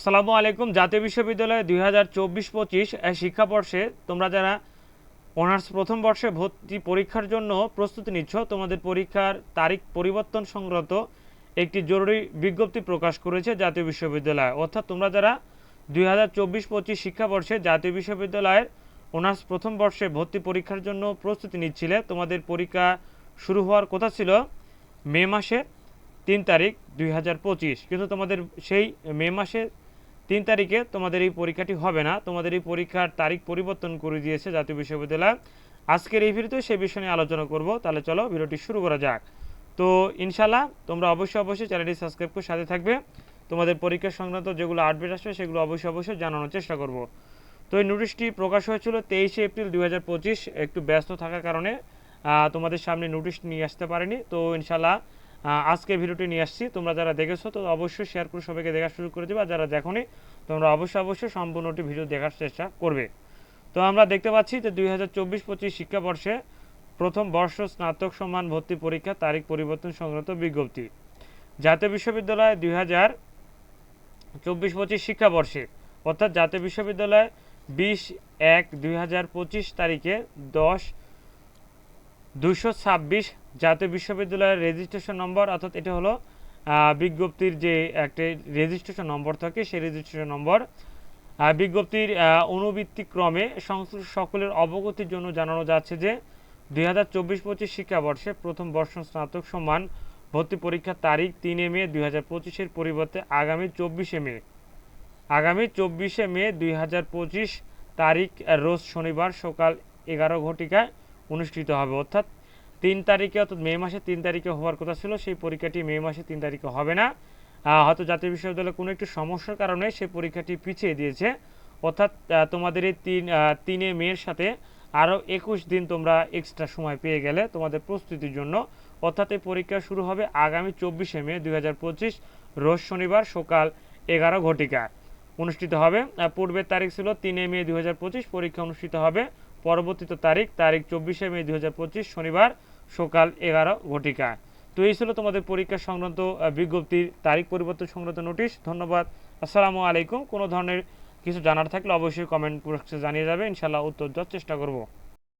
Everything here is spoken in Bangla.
আসসালামু আলাইকুম। জাতীয় বিশ্ববিদ্যালয় দুই হাজার চব্বিশ পঁচিশ শিক্ষাবর্ষে তোমরা যারা অনার্স প্রথম বর্ষে ভর্তি পরীক্ষার জন্য প্রস্তুতি নিচ্ছ, তোমাদের পরীক্ষার তারিখ পরিবর্তন সংক্রান্ত একটি জরুরি বিজ্ঞপ্তি প্রকাশ করেছে জাতীয় বিশ্ববিদ্যালয়। অর্থাৎ তোমরা যারা দুই হাজার চব্বিশ পঁচিশ শিক্ষাবর্ষে জাতীয় বিশ্ববিদ্যালয়ের অনার্স প্রথম বর্ষে ভর্তি পরীক্ষার জন্য প্রস্তুতি নিচ্ছিলে, তোমাদের পরীক্ষা শুরু হওয়ার কথা ছিল মে মাসের তিন তারিখ দুই হাজার পঁচিশ। কিন্তু তোমাদের সেই মে মাসের তিন তারিখে তোমাদের এই পরীক্ষাটি হবে না। তোমাদের এই পরীক্ষার তারিখ পরিবর্তন করে দিয়েছে জাতীয় বিশ্ববিদ্যালয়। আজকের এই ভিডিওতে সেই বিষয় নিয়ে আলোচনা করব। তাহলে চলো ভিডিওটি শুরু করা যাক। তো ইনশাল্লাহ তোমরা অবশ্যই অবশ্যই চ্যানেলটি সাবস্ক্রাইব করে সাথে থাকবে। তোমাদের পরীক্ষা সংক্রান্ত যেগুলো আপডেট আসবে সেগুলো অবশ্যই অবশ্যই জানানোর চেষ্টা করব। তো এই নোটিশটি প্রকাশ হয়েছিল তেইশে এপ্রিল দুই হাজার পঁচিশ। একটু ব্যস্ত থাকার কারণে তোমাদের সামনে নোটিশ নিয়ে আসতে পারেনি। তো ইনশাল্লাহ আজকে ভিডিওটি নিয়ে আসছি। তোমরা যারা দেখেছ, তো অবশ্যই শেয়ার করে সবাইকে দেখা শুরু করে দেবে। আর যারা দেখোনি, তোমরা অবশ্যই অবশ্যই সম্পূর্ণটি ভিডিও দেখার চেষ্টা করবে। তো আমরা দেখতে পাচ্ছি যে দুই হাজার চব্বিশ পঁচিশ শিক্ষাবর্ষে প্রথম বর্ষ স্নাতক সম্মান ভর্তি পরীক্ষা তারিখ পরিবর্তন সংক্রান্ত বিজ্ঞপ্তি। জাতীয় বিশ্ববিদ্যালয় দুই হাজার চব্বিশ পঁচিশ শিক্ষাবর্ষে, অর্থাৎ জাতীয় বিশ্ববিদ্যালয় বিশ এক দুই হাজার পঁচিশ তারিখে দশ দুশো ছাব্বিশ জাতীয় বিশ্ববিদ্যালয়ের রেজিস্ট্রেশন নম্বর অর্থাৎ এটা হলো বিজ্ঞপ্তির যে একটা রেজিস্ট্রেশন নম্বর থাকে, সেই রেজিস্ট্রেশন নম্বর বিজ্ঞপ্তির অনুবৃত্তি ক্রমে সংশ্লিষ্ট সকলের অবগতির জন্য জানানো যাচ্ছে যে, দুই হাজার চব্বিশ পঁচিশ শিক্ষাবর্ষে প্রথম বর্ষ স্নাতক সম্মান ভর্তি পরীক্ষার তারিখ তিনে মে দুই হাজার পঁচিশের পরিবর্তে আগামী চব্বিশে মে। আগামী চব্বিশে মে দুই হাজার পঁচিশ তারিখ রোজ শনিবার সকাল এগারো ঘটিকায় অনুষ্ঠিত হবে। অর্থাৎ তিন তারিখে, অর্থাৎ মে মাসে তিন তারিখে হওয়ার কথা ছিল, সেই পরীক্ষাটি মে মাসে তিন তারিখে হবে না। হয়তো জাতীয় বিশ্ববিদ্যালয়ে কোনো একটি সমস্যার কারণে সেই পরীক্ষাটি পিছিয়ে দিয়েছে। অর্থাৎ তোমাদের এই তিন তিনে মেয়ের সাথে আরও একুশ দিন তোমরা এক্সট্রা সময় পেয়ে গেলে তোমাদের প্রস্তুতির জন্য। অর্থাৎ এই পরীক্ষা শুরু হবে আগামী চব্বিশে মে দু হাজার পঁচিশ, রোজ শনিবার সকাল এগারো ঘটিকায়। অনুষ্ঠিত হবে পূর্বের তারিখ ছিল তিনে মে দু হাজার পঁচিশ, পরীক্ষা অনুষ্ঠিত হবে পরবর্তীত তারিখ তারিখ চব্বিশে মে দু হাজার পঁচিশ, শনিবার সকাল এগারো ঘটিকা। তো এই ছিল তোমাদের পরীক্ষা সংক্রান্ত বিজ্ঞপ্তির তারিখ পরিবর্তন সংক্রান্ত নোটিশ। ধন্যবাদ। আসসালামু আলাইকুম। কোনো ধরনের কিছু জানার থাকলে অবশ্যই কমেন্ট বক্সে জানিয়ে যাবে। ইনশাল্লাহ উত্তর দেওয়ার চেষ্টা করব।